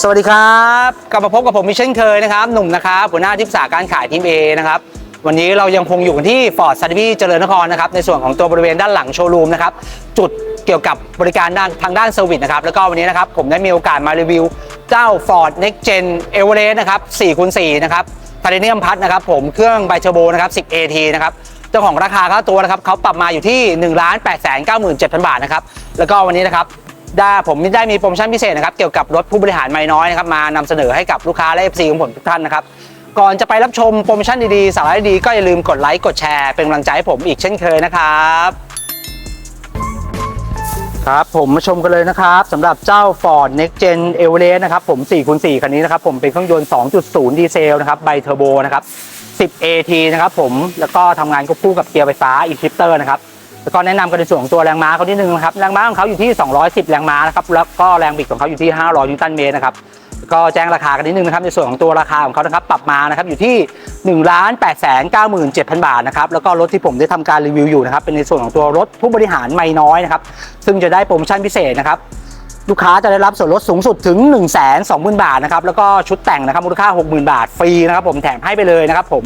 สวัสดีครับกลับมาพบกับผมอีกเช่นเคยนะครับหนุ่มนะครับหัวหน้าที่ปรึกษาการขายทีม A นะครับวันนี้เรายังคงอยู่กันที่ฟอร์ดซันดี้เจริญนครนะครับในส่วนของตัวบริเวณด้านหลังโชว์รูมนะครับจุดเกี่ยวกับบริการด้านทางด้านเซอร์วิสนะครับแล้วก็วันนี้นะครับผมได้มีโอกาสมารีวิว เจ้า Ford Next Gen e v e r e s t นะครับ4คูณ4นะครับไทเทเนียมพัดนะครับผมเครื่องไบเทอร์โบนะครับ10 AT นะครับเจ้าของราคาค่าตัวนะครับเขาปรับมาอยู่ที่ 1 8 9 7 0 0 0 บาทนะครับแล้วก็วันนี้นะครับ ได้ผมได้มีโปรโมชั่นพิเศษนะครับเกี่ยวกับรถผู้บริหารไม่น้อยนะครับมานำเสนอให้กับลูกค้าและ FC ของผมทุกท่านนะครับก่อนจะไปรับชมโปรโมชั่นดีๆ สาระดีๆก็อย่าลืมกดไลค์กดแชร์เป็นกำลังใจให้ผมอีกเช่นเคยนะครับครับผมมาชมกันเลยนะครับสำหรับเจ้า Ford Next Gen e v e r e s t นะครับผม4คูณ4คันนี้นะครับผมเป็นเครื่องยนต์ 2.0 ดีเซลนะครับไบเทอร์โบนะครับ10 AT นะครับผมแล้วก็ทำงานควบคู่กับเกียร์ไฟฟ้าอีชิปเตอร์นะครับ แล้วก็แนะนำกันในส่วนของตัวแรงม้าเขานิดนึงนะครับแรงม้าของเขาอยู่ที่ 210 แรงม้านะครับแล้วก็แรงบิดของเขาอยู่ที่ 500 นิวตันเมตรนะครับก็แจ้งราคากันนิดนึงนะครับในส่วนของตัวราคาของเขานะครับปรับมานะครับอยู่ที่ 1 8 9 7 0 0 0บาทนะครับแล้วก็รถที่ผมได้ทำการรีวิวอยู่นะครับเป็นในส่วนของตัวรถผู้บริหารไม่น้อยนะครับซึ่งจะได้โปรโมชั่นพิเศษนะครับลูกค้าจะได้รับส่วนลดสูงสุดถึง 1 2 0 0 0 0 บาทนะครับแล้วก็ชุดแต่งนะครับมูลค่า 60,000 บาทฟรีนะครับผมแถมให้ไปเลยนะครับผม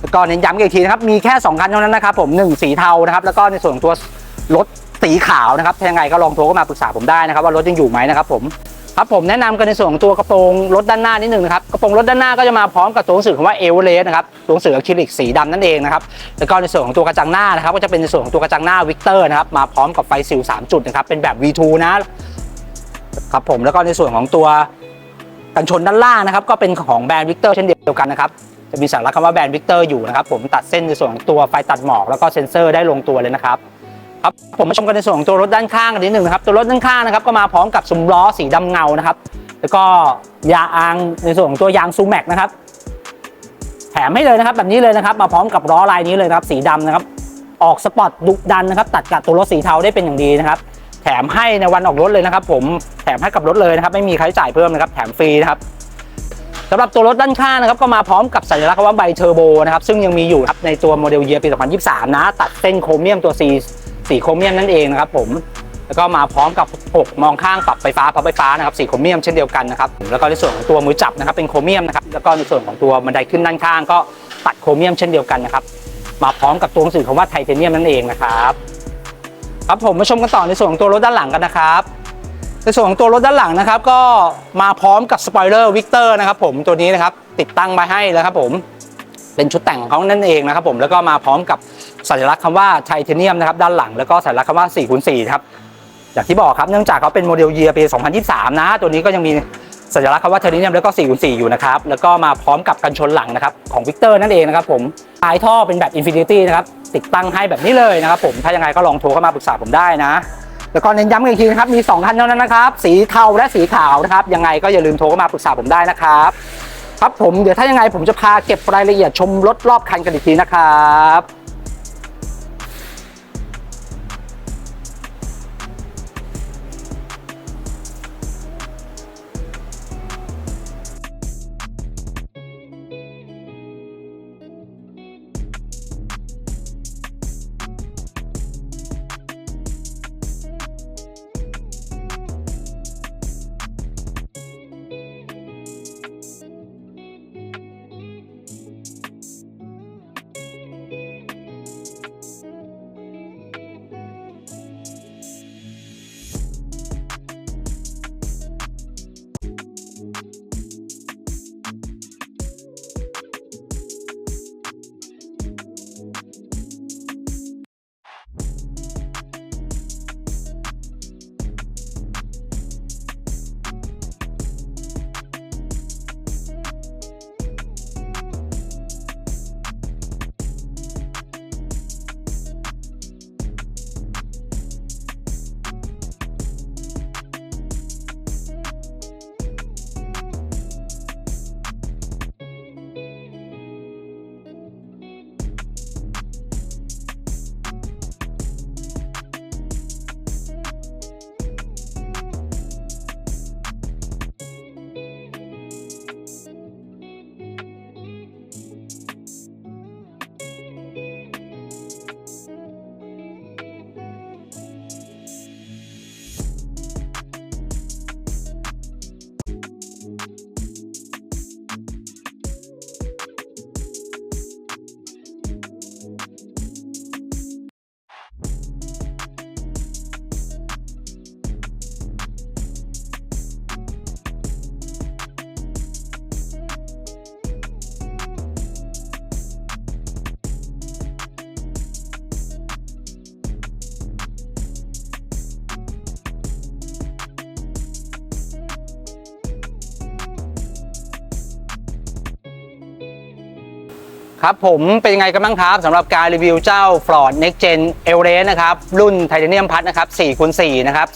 แล้วก็เน้นย้ำกันอีกทีนะครับ มีแค่ 2 คันเท่านั้นนะครับผม1สีเทานะครับ แล้วก็ในส่วนของตัวรถสีขาวนะครับถ้ายังไงก็ลองโทรเข้ามาปรึกษาผมได้นะครับว่ารถยังอยู่ไหมนะครับผมครับผมแนะนำกันในส่วนของตัวกระโปรงรถด้านหน้านิดนึงนะครับกระโปรงรถด้านหน้าก็จะมาพร้อมกับตัวหนังสือคำว่าเอเวอเรสต์นะครับตัวหนังสืออะคริลิกสีดำนั่นเองนะครับแล้วก็ในส่วนของตัวกระจังหน้านะครับก็จะเป็นในส่วนของตัวกระจังหน้าวิกเตอร์นะครับมาพร้อมกับไฟสิว3จุดนะครับเป็นแบบ V2 นะครับผมแล้วก็ในส่วนของตัวกันชนด้านล่างนะครับก็เป็นของแบรนด์วิกเตอร์เช่นเดียวกันนะครับ จะมีสัญลักษณ์คำว่าแบรนด์วิกเตอร์อยู่นะครับผมตัดเส้นในส่วนของตัวไฟตัดหมอกแล้วก็เซ็นเซอร์ได้ลงตัวเลยนะครับครับผมมาชมกันในส่วนของตัวรถด้านข้างกันนิดหนึ่งนะครับตัวรถด้านข้างนะครับก็มาพร้อมกับซุ้มล้อสีดำเงานะครับ แล้วก็ยางในส่วนของตัวยางซูแม็กนะครับแถมให้เลยนะครับแบบนี้เลยนะครับ มาพร้อมกับล้อลายนี้เลยนะครับสีดำนะครับ ออกสปอร์ตดุดันนะครับ ตัดกับตัวรถสีเทาได้เป็นอย่างดีนะครับ แถมให้ในวันออกรถเลยนะครับ ผมแถมให้กับรถเลยนะครับ ไม่มีค่าใช้จ่ายเพิ่มนะครับ แถมฟรีนะครับ สำหรับตัวรถด้านข้างนะครับก็มาพร้อมกับสัญลักษณ์ว่าไบเทอร์โบนะครับซึ่งยังมีอยู่ครับในตัวโมเดลเยียร์ปี 2023 นะ ตัดเส้นโครเมียมตัว C สีโครเมียมนั่นเองนะครับผมแล้วก็มาพร้อมกับปกมองข้างปรับไฟฟ้าพับไฟฟ้านะครับสีโครเมียมเช่นเดียวกันนะครับแล้วก็ในส่วนของตัวมือจับนะครับเป็นโครเมียมนะครับแล้วก็ในส่วนของตัวบันไดขึ้นด้านข้างก็ตัดโครเมียมเช่นเดียวกันนะครับมาพร้อมกับตัวหนังสือคำว่าไทเทเนียมนั่นเองนะครับครับผมมาชมกันต่อในส่วนของตัวรถด้านหลังกันนะครับ ในส่วนของตัวรถด้านหลังนะครับก็มาพร้อมกับสปอยเลอร์วิกเตอร์นะครับผมตัวนี้นะครับติดตั้งมาให้แล้วครับผมเป็นชุดแต่งของเขานั่นเองนะครับผมแล้วก็มาพร้อมกับสัญลักษณ์คำว่าไทเทเนียมนะครับด้านหลังแล้วก็สัญลักษณ์คำว่า4คูณ4ครับอย่างที่บอกครับเนื่องจากเขาเป็นโมเดลเยียร์ปี 2023 นะ ตัวนี้ก็ยังมีสัญลักษณ์คำว่าไทเทเนียมแล้วก็4คูณ4อยู่นะครับ แล้วก็มาพร้อมกับกันชนหลังนะครับ ของวิกเตอร์นั่นเองนะครับผมปลายท่อเป็นแบบอินฟินิตี้นะครับ ติดตั้งให้แบบนี้เลยนะครับผม ถ้ายังไงก็ลองโทรเข้ามาปรึกษาผมได้นะ แล้วก็เน้นย้ำกันอีกทีนะครับมี2คันเท่านั้นนะครับ สีเทาและสีขาวนะครับ ยังไงก็อย่าลืมโทรเข้ามาปรึกษาผมได้นะครับ ครับผมเดี๋ยวถ้ายังไงผมจะพาเก็บรายละเอียดชมรถรอบคันกันอีกทีนะครับ ครับผมเป็นยังไงกันบ้างครับสำหรับการรีวิวเจ้า Ford Next Gen e v e r e s t นะครับ รุ่นไทเทเนียมพัดนะครับ4คูณ4นะครับ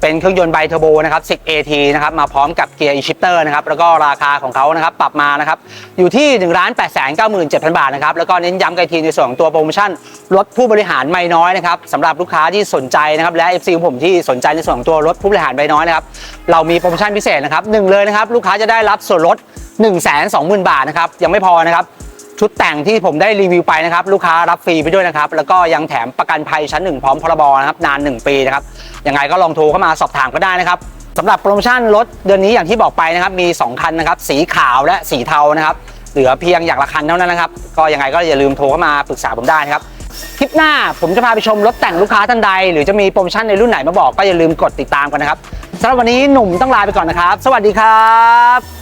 เป็นเครื่องยนต์ไบเทอร์โบนะครับ10 AT นะครับ มาพร้อมกับเกียร์ e-shifter นะครับ แล้วก็ราคาของเขานะครับ ปรับมานะครับ อยู่ที่ 1 8 9 7 0 0 0 บาทนะครับ แล้วก็เน้นย้ำกันทีในส่วนของตัวโปรโมชั่นลดผู้บริหารไม่น้อยนะครับสำหรับลูกค้าที่สนใจนะครับ และ FC ของผมที่สนใจในส่วนของตัวรถผู้บริหารไม่น้อยนะครับ เรามีโปรโมชั่นพิเศษนะครับหนึ่งเลยนะครับ ลูกค้าจะได้รับส่วนลด1 2 0 0 0 0 บาทนะครับ ยังไม่พอนะครับ ชุดแต่งที่ผมได้รีวิวไปนะครับ ลูกค้ารับฟรีไปด้วยนะครับ แล้วก็ยังแถมประกันภัยชั้นหนึ่งพร้อมพรบนะครับนาน 1 ปีนะครับยังไงก็ลองโทรเข้ามาสอบถามก็ได้นะครับสำหรับโปรโมชั่นรถเดือนนี้อย่างที่บอกไปนะครับมี 2 คันนะครับสีขาวและสีเทานะครับเหลือเพียงอย่างละคันเท่านั้นนะครับ ก็ยังไงก็อย่าลืมโทรเข้ามาปรึกษาผมได้นะครับคลิปหน้าผมจะพาไปชมรถแต่งลูกค้าท่านใด หรือจะมีโปรโมชั่นในรุ่นไหนมาบอกก็อย่าลืมกดติดตามกันนะครับสำหรับวันนี้หนุ่มต้องลาไปก่อนนะครับ สวัสดีครับ